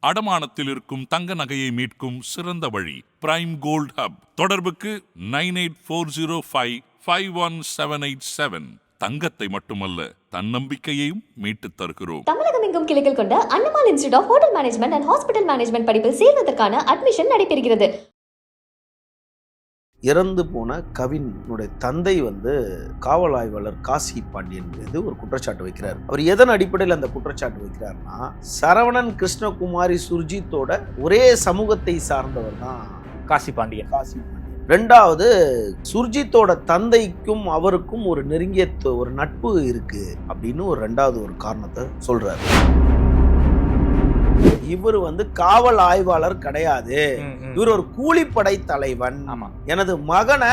அடமானத்தில் இருக்கும் தங்க நகையை மீட்கும் சிறந்த வழி பிரைம் கோல்ட் ஹப் தொடர்புக்கு nine eight four zero five five one seven eight seven. தங்கத்தை மட்டுமல்ல தன்னம்பிக்கையையும் மீட்டுத் தருகிறோம். தமிழகம் எங்கும் கிளைகள் கொண்ட அன்னமால் institute of hotel management and hospital management படிப்பில் சேர்வதற்கான அட்மிஷன் நடைபெறுகிறது. இறந்து போன கவினுடைய தந்தை வந்து காவல் ஆய்வாளர் காசி பாண்டியன் மீது ஒரு குற்றச்சாட்டு வைக்கிறார். அவர் எதன் அடிப்படையில் அந்த குற்றச்சாட்டு வைக்கிறார்னா சரவணன் கிருஷ்ணகுமாரி சுர்ஜித்தோட ஒரே சமூகத்தை சார்ந்தவர் தான் காசி பாண்டியன். காசி பாண்டியன். ரெண்டாவது சுர்ஜித்தோட தந்தைக்கும் அவருக்கும் ஒரு நெருங்கிய ஒரு நட்பு இருக்கு அப்படின்னு ஒரு ரெண்டாவது ஒரு காரணத்தை சொல்றாரு. இவர் வந்து காவல் ஆய்வாளர் கிடையாது. இவர் ஒரு கூலிப்படை தலைவன். எனது மகனை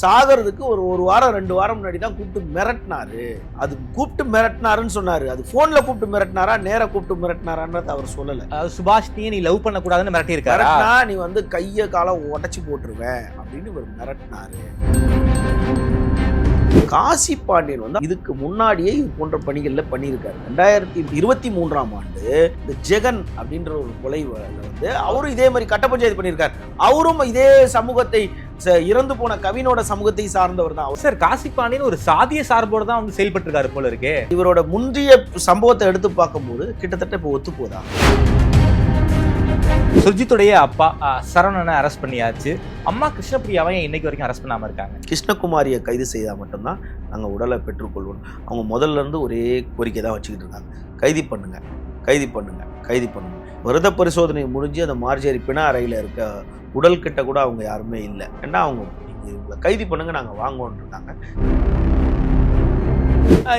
சாகிறதுக்கு ஒரு ஒரு வாரம் ரெண்டு வாரம் முன்னாடி தான் கூப்பிட்டு மிரட்டினாரு. அது கூப்பிட்டு மிரட்டினாருன்னு சொன்னாரு. அது போன்ல கூப்பிட்டு மிரட்டினாரா நேரா கூப்பிட்டு மிரட்டினாரான்றது அவர் சொல்லல. அதாவது சுபாஷினியை நீ லவ் பண்ண கூடாதுன்னு மிரட்டி இருக்காரா மிரட்டினா நீ வந்து கைய காலை உடைச்சு போட்டுருவேன் அப்படின்னு இவர் மிரட்டினாரு. காசி பாண்டியன் வந்து இதுக்கு முன்னாடியே இது போன்ற பணிகள்ல பண்ணியிருக்காரு. ரெண்டாயிரத்தி இருபத்தி மூன்றாம் ஆண்டு இந்த ஜெகன் அப்படின்ற ஒரு கொலை வந்து அவரும் இதே மாதிரி கட்ட பஞ்சாயத்து பண்ணியிருக்காரு. அவரும் இதே சமூகத்தை இறந்து போன கவினோட சமூகத்தை சார்ந்தவர் தான் சார் காசி பாண்டியன் ஒரு சாதிய சார்போடு தான் வந்து செயல்பட்டு இருக்காரு போல இருக்கே. இவரோட முந்தைய சம்பவத்தை எடுத்து பார்க்கும்போது கிட்டத்தட்ட இப்போ ஒத்து போதா சுர்ஜித்துடைய அப்பா சரவணனை அரெஸ்ட் பண்ணியாச்சு. அம்மா கிருஷ்ணபிரியாவை இன்னைக்கு வரைக்கும் அரெஸ்ட் பண்ணாமல் இருக்காங்க. கிருஷ்ணகுமாரியை கைது செய்தால் மட்டும்தான் நாங்கள் உடலை பெற்றுக்கொள்வோம். அவங்க முதல்ல இருந்து ஒரே கோரிக்கை தான் வச்சுக்கிட்டு இருக்காங்க. கைது பண்ணுங்க கைது பண்ணுங்க கைது பண்ணுங்க. விரத பரிசோதனை முடிஞ்சு அந்த மார்ஜரி பிண அறையில் இருக்க உடல் கிட்ட கூட அவங்க யாருமே இல்லை. ஏன்னா அவங்க நீங்க இவங்களை கைது பண்ணுங்க நாங்கள் வாங்குவோம்னு இருக்காங்க.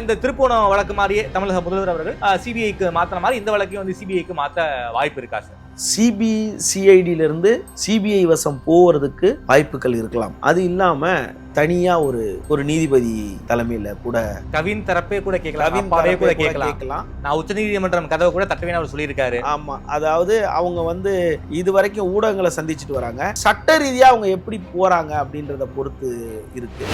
இந்த திருப்போணம் வழக்கு மாதிரியே தமிழக முதல்வர் அவர்கள் சிபிஐக்கு மாத்திர மாதிரி இந்த வழக்கையும் வந்து சிபிஐக்கு மாத்த வாய்ப்பு இருக்கா சார்? சிபி சிஐடியிலிருந்து சிபிஐ வசம் போகிறதுக்கு வாய்ப்புகள் இருக்கலாம். அது இல்லாமல் தனியாக ஒரு ஒரு நீதிபதி தலைமையில் கூட கவின் தரப்பே கூட கேட்கலாம் கவின் அப்பாவே கூட தரப்பை கேட்கலாம். நான் உச்சநீதிமன்றம் கதவை கூட தட்டுவேன்னு அவர் சொல்லியிருக்காரு. ஆமா அதாவது அவங்க வந்து இது வரைக்கும் ஊடகங்களை சந்திச்சுட்டு வராங்க. சட்ட ரீதியா அவங்க எப்படி போறாங்க அப்படின்றத பொறுத்து இருக்கு.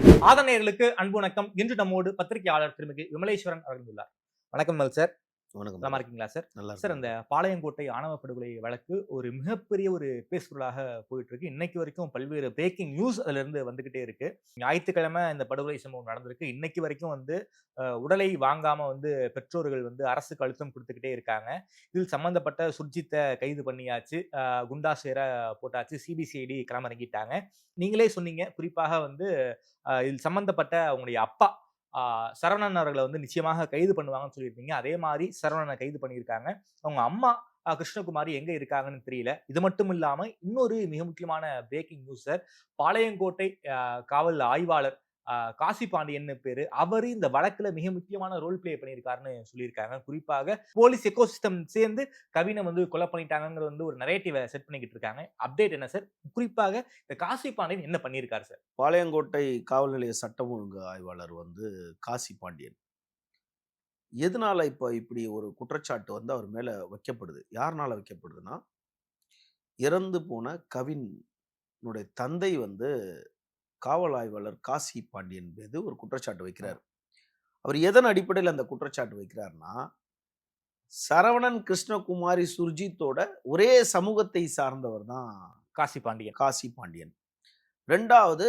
ஆதனையர்களுக்கு அன்பு வணக்கம். இன்று நம்மோடு பத்திரிகையாளர் திருமிகு விமலேஸ்வரன் அவர்கள் உள்ளார். வணக்கம் மல் சார் வணக்கம் நலமா இருக்கீங்களா சார்? நல்லா சார் அந்த பாளையங்கோட்டை ஆணவ படுகொலை வழக்கு ஒரு மிகப்பெரிய ஒரு பேசுபொருளாக போயிட்டு இருக்கு இன்னைக்கு வரைக்கும் பல்வேறு பிரேக்கிங் நியூஸ் அதுல இருந்து வந்துகிட்டே இருக்கு. ஞாயிற்றுக்கிழமை இந்த படுகொலை சம்பவம் நடந்திருக்கு. இன்னைக்கு வரைக்கும் வந்து உடலை வாங்காம வந்து பெற்றோர்கள் வந்து அரசுக்கு அழுத்தம் கொடுத்துக்கிட்டே இருக்காங்க. இதில் சம்பந்தப்பட்ட சுர்ஜித்தை கைது பண்ணியாச்சு. குண்டாஸ் வேற போட்டாச்சு. சிபிசிஐடி களமிறங்கிட்டாங்க நீங்களே சொன்னீங்க. குறிப்பாக வந்து இதில் சம்பந்தப்பட்ட அவங்களுடைய அப்பா சரவணன் அவர்களை வந்து நிச்சயமாக கைது பண்ணுவாங்கன்னு சொல்லியிருந்தீங்க அதே மாதிரி சரவணனை கைது பண்ணியிருக்காங்க. அவங்க அம்மா கிருஷ்ணகுமாரி எங்க இருக்காங்கன்னு தெரியல. இது மட்டும் இல்லாம இன்னொரு மிக முக்கியமான பிரேக்கிங் நியூஸ் சார் பாளையங்கோட்டை ஆஹ் காவல் ஆய்வாளர் காசி பாண்டியன் பேரு. அவர் இந்த வழக்குல மிக முக்கியமான ரோல் ப்ளே பண்ணியிருக்காருன்னு சொல்லியிருக்காங்க. குறிப்பாக போலீஸ் எக்கோசிஸ்டம் சேர்ந்து கவினை வந்து கொலை பண்ணிட்டாங்கிற வந்து ஒரு நரேட்டிவை செட் பண்ணிக்கிட்டு இருக்காங்க. அப்டேட் என்ன சார் குறிப்பாக இந்த காசி பாண்டியன் என்ன பண்ணியிருக்காரு சார் பாளையங்கோட்டை காவல் நிலைய சட்டம் ஒழுங்கு ஆய்வாளர் வந்து காசி பாண்டியன் எதனால இப்போ இப்படி ஒரு குற்றச்சாட்டு வந்து அவர் மேல வைக்கப்படுது? யாருனால வைக்கப்படுதுன்னா இறந்து போன கவினுடைய தந்தை வந்து காவல் ஆய்வாளர் காசி பாண்டியன் மீது ஒரு குற்றச்சாட்டு வைக்கிறார். அவர் எதன் அடிப்படையில் அந்த குற்றச்சாட்டு வைக்கிறார்னா சரவணன் கிருஷ்ணகுமாரி சுர்ஜித்தோட ஒரே சமூகத்தை சார்ந்தவர் தான் காசி பாண்டியன். காசி பாண்டியன். ரெண்டாவது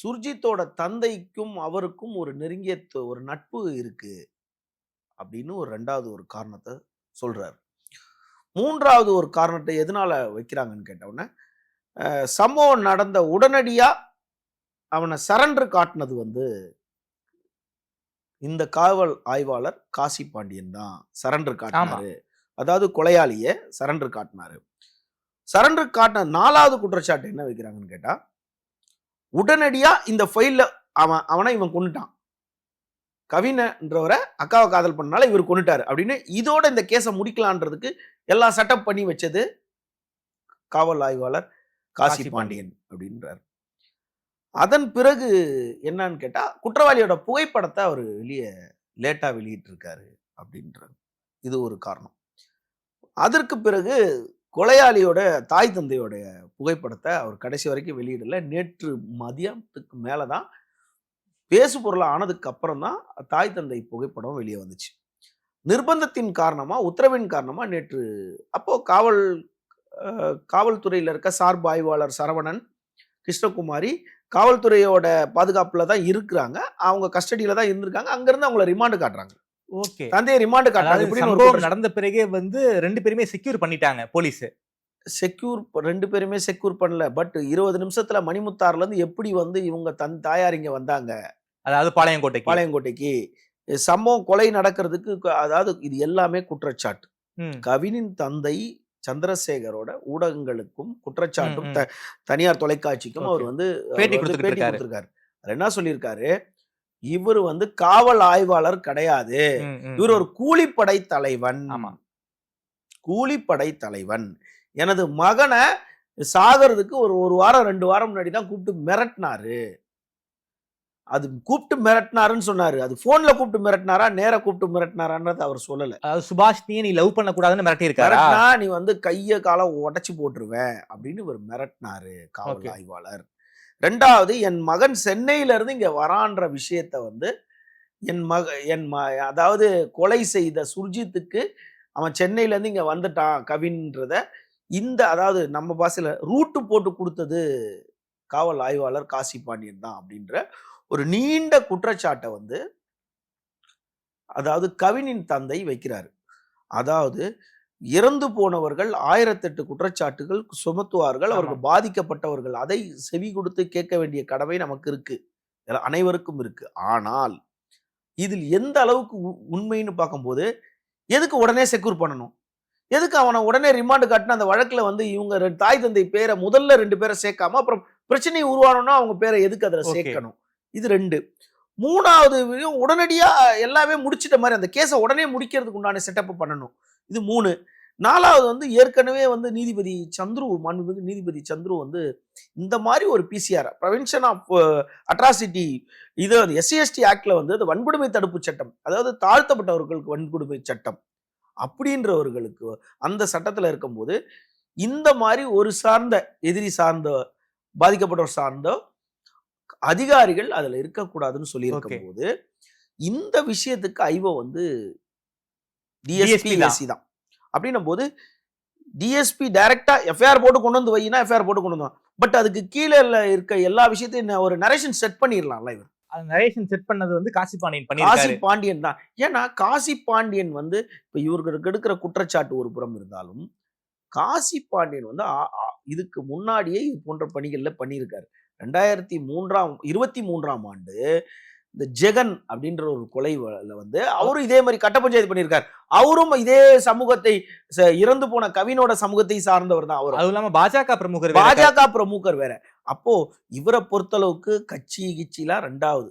சுர்ஜித்தோட தந்தைக்கும் அவருக்கும் ஒரு நெருங்கிய ஒரு நட்பு இருக்கு அப்படின்னு ஒரு ரெண்டாவது ஒரு காரணத்தை சொல்றாரு. மூன்றாவது ஒரு காரணத்தை எதனால வைக்கிறாங்கன்னு கேட்டவுடனே சம்பவம் நடந்த உடனடியா அவனை சரண்டர் காட்டினது வந்து இந்த காவல் ஆய்வாளர் காசி பாண்டியன் தான் சரண்டர் காட்டினாரு. அதாவது கொலையாளிய சரண்டர் காட்டினாரு. சரண்டர் காட்டின நாலாவது குற்றச்சாட்டு என்ன வைக்கிறாங்கன்னு கேட்டா உடனடியா இந்த ஃபைல்ல அவன் அவனை இவன் கொண்டுட்டான் கவினன்றவரை அக்காவை காதல் பண்ணனால இவர் கொண்டுட்டாரு அப்படின்னு இதோட இந்த கேஸை முடிக்கலான்றதுக்கு எல்லா செட்டப் பண்ணி வச்சது காவல் ஆய்வாளர் காசி பாண்டியன். அப்படின்றார். அதன் பிறகு என்னன்னு கேட்டா குற்றவாளியோட புகைப்படத்தை அவர் வெளியே லேட்டா வெளியிட்டிருக்காரு அப்படின்றார். இது ஒரு காரணம். அதற்கு பிறகு கொலையாளியோட தாய் தந்தையோட புகைப்படத்தை அவர் கடைசி வரைக்கும் வெளியிடல. நேற்று மதியத்துக்கு மேலே தான் பேசு பொருள் ஆனதுக்கு அப்புறம் தான் தாய் தந்தை புகைப்படம் வெளியே வந்துச்சு. நிர்பந்தத்தின் காரணமா உத்தரவின் காரணமா நேற்று அப்போ காவல் காவல்துறையில இருக்க சார்பு ஆய்வாளர் சரவணன் கிருஷ்ணகுமாரி காவல்துறையோட பாதுகாப்புல தான் இருக்கிறாங்க. அவங்க கஸ்டடியில தான் இருந்திருக்காங்க. அங்கிருந்து அவங்கள ரிமாண்டு காட்டுறாங்க. ஓகே. தந்தையை ரிமாண்டு காட்டுறாங்க. நடந்த பிறகே வந்து ரெண்டு பேருமே செக்யூர் பண்ணிட்டாங்க போலீஸ். செக்யூர் ரெண்டு பேருமே செக்யூர் பண்ணல. பட் இருபது நிமிஷத்துல மணிமுத்தாறுல இருந்து எப்படி வந்து இவங்க தன் தாயார் இங்க வந்தாங்க? அதாவது பாளையங்கோட்டைக்கு. பாளையங்கோட்டைக்கு. சம்பவம் கொலை நடக்கிறதுக்கு அதாவது இது எல்லாமே குற்றச்சாட்டு. கவினின் தந்தை சந்திரசேகரோட ஊடகங்களுக்கும் குற்றச்சாட்டும் தனியார் தொலைக்காட்சிக்கும் அவர். வந்து பேட்டி. கொடுத்திருக்காரு என்ன சொல்லியிருக்காரு இவர் வந்து காவல் ஆய்வாளர் கிடையாது இவர். ஒரு கூலிப்படை தலைவன் ஆமா. கூலிப்படை தலைவன் எனது மகனை சாகிறதுக்கு ஒரு ஒரு வாரம் ரெண்டு வாரம் முன்னாடி தான் கூப்பிட்டு மிரட்டினாரு அது கூப்பிட்டு மிரட்டினாருன்னு சொன்னாரு. அது போன்ல கூப்பிட்டு மிரட்டினாரா நேர கூப்பிட்டு மிரட்டினாரான்றது அவர் சொல்லல. அதாவது சுபாஷினியை நீ லவ் பண்ண கூடாதுன்னு மிரட்டி இருக்காரா மிரட்டினா நீ வந்து கைய காலை உடைச்சு போட்டுருவேன் அப்படின்னு இவர் மிரட்டினாரு காவல். ஆய்வாளர். ரெண்டாவது என் மகன் சென்னையில இருந்து இங்க வரான்ற விஷயத்த வந்து என் மக என் ம அதாவது கொலை செய்த சுர்ஜித்துக்கு அவன் சென்னையில இருந்து இங்க வந்துட்டான் கவின்றத இந்த அதாவது நம்ம பாசையில ரூட்டு போட்டு கொடுத்தது காவல் ஆய்வாளர் காசி பாண்டியன் தான் அப்படின்ற ஒரு நீண்ட குற்றச்சாட்டை வந்து அதாவது கவினின் தந்தை வைக்கிறாரு. அதாவது இறந்து போனவர்கள் ஆயிரத்தெட்டு குற்றச்சாட்டுகள் சுமத்துவார்கள் அவர்கள் பாதிக்கப்பட்டவர்கள். அதை செவி கொடுத்து கேட்க வேண்டிய கடமை நமக்கு இருக்கு. அனைவருக்கும் இருக்கு. ஆனால் இதில் எந்த அளவுக்கு உண்மைன்னு பார்க்கும்போது எதுக்கு உடனே செக்யூர் பண்ணணும்? எதுக்கு அவனை உடனே ரிமாண்டு காட்டின அந்த வழக்குல வந்து இவங்க ரெண்டு தாய் தந்தை பேரை முதல்ல ரெண்டு பேரை சேர்க்காம அப்புறம் பிரச்சனை உருவானோம்னா அவங்க பேரை எதுக்கு அதில். சேர்க்கணும்? இது ரெண்டு. மூணாவது உடனடியாக எல்லாமே முடிச்சிட்ட மாதிரி அந்த கேஸை உடனே முடிக்கிறதுக்கு உண்டான செட்டப் பண்ணணும். இது மூணு. நாலாவது வந்து ஏற்கனவே வந்து நீதிபதி சந்துரு மாண்புமிகு நீதிபதி சந்துரு வந்து இந்த மாதிரி ஒரு பிசிஆர் ப்ரவென்ஷன் ஆஃப் அட்ராசிட்டி இது வந்து எஸ்சிஎஸ்டி ஆக்டில் வந்து அது வன்கொடுமை தடுப்பு சட்டம் அதாவது தாழ்த்தப்பட்டவர்களுக்கு வன்கொடுமை சட்டம் அப்படின்றவர்களுக்கு அந்த சட்டத்தில் இருக்கும்போது இந்த மாதிரி ஒரு சார்ந்த எதிரி சார்ந்த பாதிக்கப்பட்டவர் சார்ந்த அதிகாரிகள் அதுல இருக்கக்கூடாதுன்னு சொல்லியிருக்கும். போது இந்த விஷயத்துக்கு ஐவோ வந்து டிஎஸ்பி தான். அப்படின்னும் போது டிஎஸ்பி டைரக்டா எஃப்ஐஆர் போட்டு கொண்டு வந்து வைனா எஃப்ஐஆர் போட்டு கொண்டு வந்து பட் அதுக்கு கீழே இருக்க எல்லா விஷயத்தையும் ஒரு நரேஷன் செட் பண்ணிடலாம்ல இவர். அந்த நரேஷன் செட் பண்ணது வந்து காசி பாண்டியன் காசி பண்ணிருக்காரு பாண்டியன் தான். ஏன்னா காசி பாண்டியன் வந்து இப்ப இவர்களுக்கு எடுக்கிற குற்றச்சாட்டு ஒரு புறம் இருந்தாலும் காசி பாண்டியன் வந்து இதுக்கு முன்னாடியே இது போன்ற பணிகள்ல பண்ணியிருக்காரு. ரெண்டாயிரத்தி மூன்றாம் இருபத்தி மூன்றாம் ஆண்டு இந்த ஜெகன் அப்படின்ற ஒரு கொலை வந்து அவரும் இதே மாதிரி கட்ட பஞ்சாயத்து பண்ணியிருக்காரு. அவரும் இதே சமூகத்தை இறந்து போன கவினோட சமூகத்தை சார்ந்தவர் தான் அவரும். அதுவும் இல்லாம பாஜக பிரமுகர் பாஜக பிரமுகர் வேற. அப்போ இவரை பொறுத்தளவுக்கு கட்சி கிச்சிலாம் ரெண்டாவது.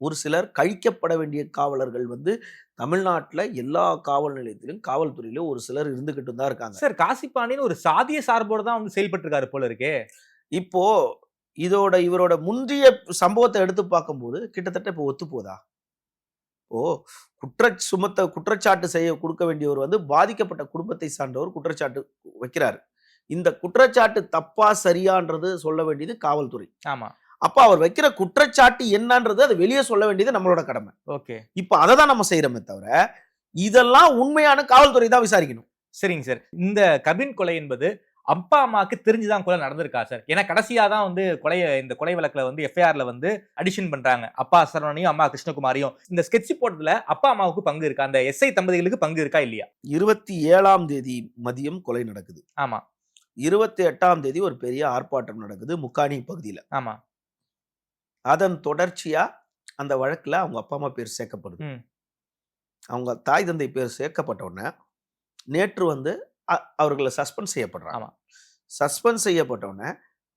ஒரு சிலர் கழிக்கப்பட வேண்டிய காவலர்கள் வந்து தமிழ்நாட்டுல எல்லா காவல் நிலையத்திலும் காவல்துறையிலும் ஒரு சிலர் இருந்துகிட்டு தான் இருக்காங்க. சார் காசி பாண்டியன் ஒரு சாதிய சார்போட தான் வந்து செயல்பட்டு இருக்காரு போல இருக்கே. இப்போ இதோட இவரோட முந்தைய சம்பவத்தை எடுத்து பார்க்கும்போது கிட்டத்தட்ட இப்போ ஒத்து போதா ஓ குற்ற சுமத்த குற்றச்சாட்டு செய்ய கொடுக்க வேண்டியவர் வந்து பாதிக்கப்பட்ட குடும்பத்தை சார்ந்தவர் குற்றச்சாட்டு வைக்கிறார். இந்த குற்றச்சாட்டு தப்பா சரியான்றது சொல்ல வேண்டியது காவல்துறை. ஆமா. அப்ப அவர் வைக்கிற குற்றச்சாட்டு என்னன்றது அதை வெளியே சொல்ல வேண்டியது நம்மளோட கடமை. ஓகே. இப்ப அதை தான் நம்ம செய்யறோமே தவிர இதெல்லாம் உண்மையான காவல்துறை தான் விசாரிக்கணும். சரிங்க சார். இந்த கபின் கொலை என்பது அப்பா அம்மாவுக்கு தெரிஞ்சுதான் கொலை நடந்திருக்கா சார்? ஏன்னா கடைசியா தான் வந்து கொலைய இந்த கொலை வழக்குல வந்து எஃப்ஐஆர்ல வந்து அடிஷன் பண்றாங்க. அப்பா சரவணையும் அம்மா கிருஷ்ணகுமாரியும். இந்த ஸ்கெட்ச் போட்டதுல அப்பா அம்மாவுக்கு பங்கு இருக்கா? அந்த எஸ்ஐ தம்பதிகளுக்கு பங்கு இருக்கா இல்லையா? இருபத்தி ஏழாம் தேதி மதியம் கொலை நடக்குது. ஆமா. இருபத்தி எட்டாம் தேதி ஒரு பெரிய ஆர்ப்பாட்டம் நடக்குது முக்காணி பகுதியில. ஆமா. அதன் தொடர்ச்சியா அந்த வழக்குல அவங்க அப்பா அம்மா பேர் சேர்க்கப்படுது. அவங்க தாய் தந்தை பேர் சேர்க்கப்பட்ட உடனே நேற்று வந்து அவர்களை சஸ்பெண்ட் செய்யப்படுறாங்க. ஆமா. சஸ்பெண்ட் செய்யப்பட்ட உடனே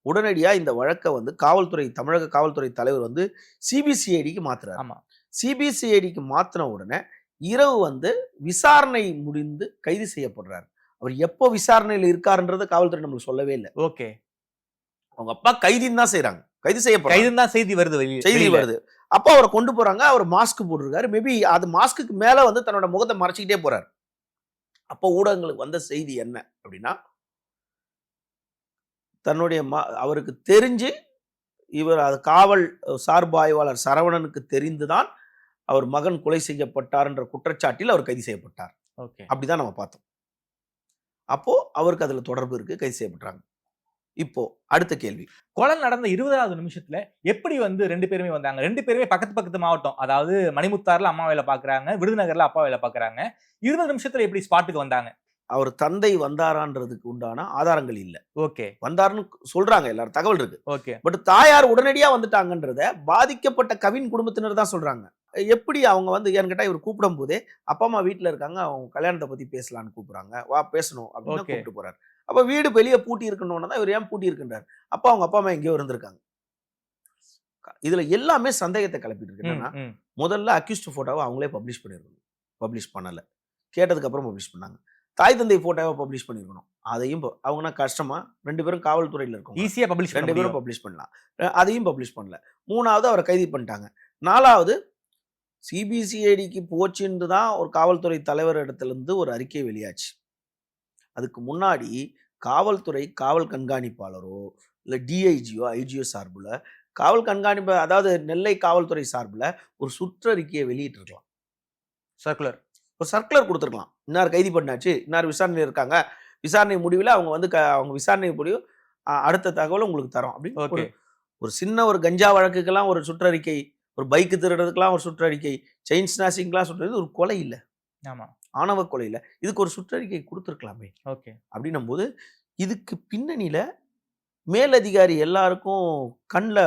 உடனடியா இந்த வழக்கை வந்து காவல்துறை தமிழக காவல்துறை தலைவர் வந்து சிபிசிஐடிக்கு மாத்துறாரு. ஆமா. சிபிசிஐடிக்கு மாத்தின உடனே இரவு வந்து விசாரணை முடிந்து கைது செய்யப்படுறாரு. அவர் எப்போ விசாரணையில் இருக்காருன்றத காவல்துறை நம்மளுக்கு சொல்லவே இல்லை. ஓகே. அவங்க அப்பா கைதின்னு தான் செய்றாங்க. கைது செய்யப்படுறாங்க. கைதுன்னு தான் செய்தி வருது செய்தி. வருது. அப்போ அவரை கொண்டு போறாங்க அவர் மாஸ்க் போட்டிருக்காரு. மேபி அது மாஸ்க்கு மேல வந்து தன்னோட முகத்தை மறைச்சிக்கிட்டே போறாரு. அப்போ ஊடகங்களுக்கு வந்த செய்தி என்ன அப்படின்னா தன்னுடைய ம- அவருக்கு தெரிஞ்சு இவர் அது காவல் சார்பு ஆய்வாளர் சரவணனுக்கு தெரிந்துதான் அவர் மகன் கொலை செய்யப்பட்டார் என்ற குற்றச்சாட்டில் அவர் கைது செய்யப்பட்டார். ஓகே. அப்படிதான் நம்ம பார்த்தோம். அப்போ அவருக்கு அதுல தொடர்பு இருக்கு கைது செய்யப்பட்டாங்க. இப்போ அடுத்த கேள்வி. கொலை நடந்த இருபதாவது நிமிஷத்துல எப்படி வந்து ரெண்டு பேருமே வந்தாங்க? ரெண்டு பேருமே பக்கத்து பக்கத்து மாவட்டம் அதாவது மணிமுத்தாறுல அம்மா வேலை பாக்குறாங்க விருதுநகர்ல அப்பா வேலை பாக்குறாங்க. இருபது நிமிஷத்துல எப்படி ஸ்பாட்டுக்கு வந்தாங்க? அவர் தந்தை வந்தாரான்றதுக்கு உண்டான ஆதாரங்கள் இல்ல. ஓகே. வந்தாருன்னு சொல்றாங்க எல்லாரும் தகவல் இருக்கு. ஓகே. பட் தாயார் உடனடியா வந்துட்டாங்கன்றத பாதிக்கப்பட்ட கவின் குடும்பத்தினர் தான் சொல்றாங்க. எப்படி அவங்க வந்து ஏன்னு கேட்டா இவர் கூப்பிடும் போதே அப்பா அம்மா வீட்டுல இருக்காங்க அவங்க கல்யாணத்தை பத்தி பேசலாம்னு கூப்பிடுறாங்க. வா பேசணும் அப்படின்னு. கூப்பிட்டு போறாரு. அப்ப வீடு வெளியே பூட்டி இருக்கணும்னு தான் இவர் ஏன் பூட்டி இருக்கின்றார்? அப்பா அவங்க அப்பா அம்மா எங்கேயோ இருந்திருக்காங்க. இதுல எல்லாமே சந்தேகத்தை கிளப்பிட்டு இருக்கு. என்னன்னா முதல்ல அக்யூஸ்ட் போட்டோவை அவங்களே பப்ளிஷ் பண்ணிருக்கணும். பப்ளிஷ் பண்ணல. கேட்டதுக்கு அப்புறம் பப்ளிஷ் பண்ணாங்க. தாய் தந்தை போட்டோவை பப்ளிஷ் பண்ணிருக்கணும். அதையும் அவங்கன்னா கஷ்டமா ரெண்டு பேரும் காவல்துறையில இருக்காங்க ஈஸியா பப்ளிஷ் ரெண்டு பேரும் பப்ளிஷ் பண்ணலாம். அதையும் பப்ளிஷ் பண்ணல. மூணாவது அவரை கைது பண்ணிட்டாங்க. நாலாவது சிபிசிஐடிக்கு போச்சுன்னு தான் ஒரு காவல்துறை தலைவர் இடத்துல இருந்து ஒரு அறிக்கை வெளியாச்சு. அதுக்கு முன்னாடி காவல்துறை காவல் கண்காணிப்பாளரோ இல்லை டிஐஜியோ ஐஜியோ சார்பில் காவல் கண்காணிப்பு அதாவது நெல்லை காவல்துறை சார்பில் ஒரு சுற்றறிக்கையை வெளியிட்டிருக்கலாம். சர்க்குலர். ஒரு சர்க்குலர் கொடுத்துருக்கலாம். இன்னார் கைது பண்ணாச்சு இன்னார் விசாரணையில் இருக்காங்க விசாரணை முடிவில் அவங்க வந்து க அவங்க விசாரணை முடிவு அடுத்த தகவலை உங்களுக்கு தரோம் அப்படின்னு ஓகே. ஒரு சின்ன ஒரு கஞ்சா வழக்குக்கெல்லாம் ஒரு சுற்றறிக்கை ஒரு பைக்கு திருடுறதுக்கெல்லாம் ஒரு சுற்றறிக்கை செயின் ஸ்நாசிங்லாம் சுற்றுறது ஒரு கொலை இல்லை. ஆமா. ஆணவ கொலை இல்லை இதுக்கு ஒரு சுற்றறிக்கை கொடுத்துருக்கலாமே ஓகே. அப்படின்னும் போது இதுக்கு பின்னணியில் மேலதிகாரி எல்லாருக்கும் கண்ணில்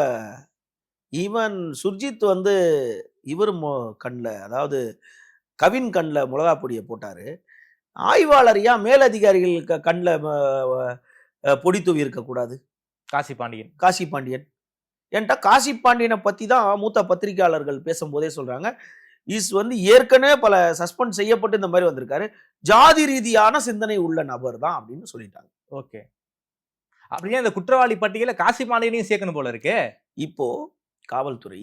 ஈவன் சுர்ஜித் வந்து இவர் மொ கண்ணில் அதாவது கவின் கண்ணில் மிளகா பொடியை போட்டார். ஆய்வாளர் ஏன் மேலதிகாரிகள் க கண்ணில் பொடி தூவி இருக்கக்கூடாது காசி பாண்டியன். காசி பாண்டியன். ஏன்ட்டா காசி பாண்டியனை பற்றி தான் மூத்த பத்திரிகையாளர்கள் பேசும்போதே சொல்கிறாங்க இஸ் வந்து ஏற்கனவே பல சஸ்பெண்ட் செய்யப்பட்டு இந்த மாதிரி வந்திருக்காரு. ஜாதி ரீதியான சிந்தனை உள்ள நபர் தான் அப்படின்னு சொல்லிட்டாங்க. ஓகே. அப்படியே அந்த குற்றவாளி பட்டியல காசி பாண்டியனையும் சேர்க்கணும் போல இருக்கு? இப்போ காவல்துறை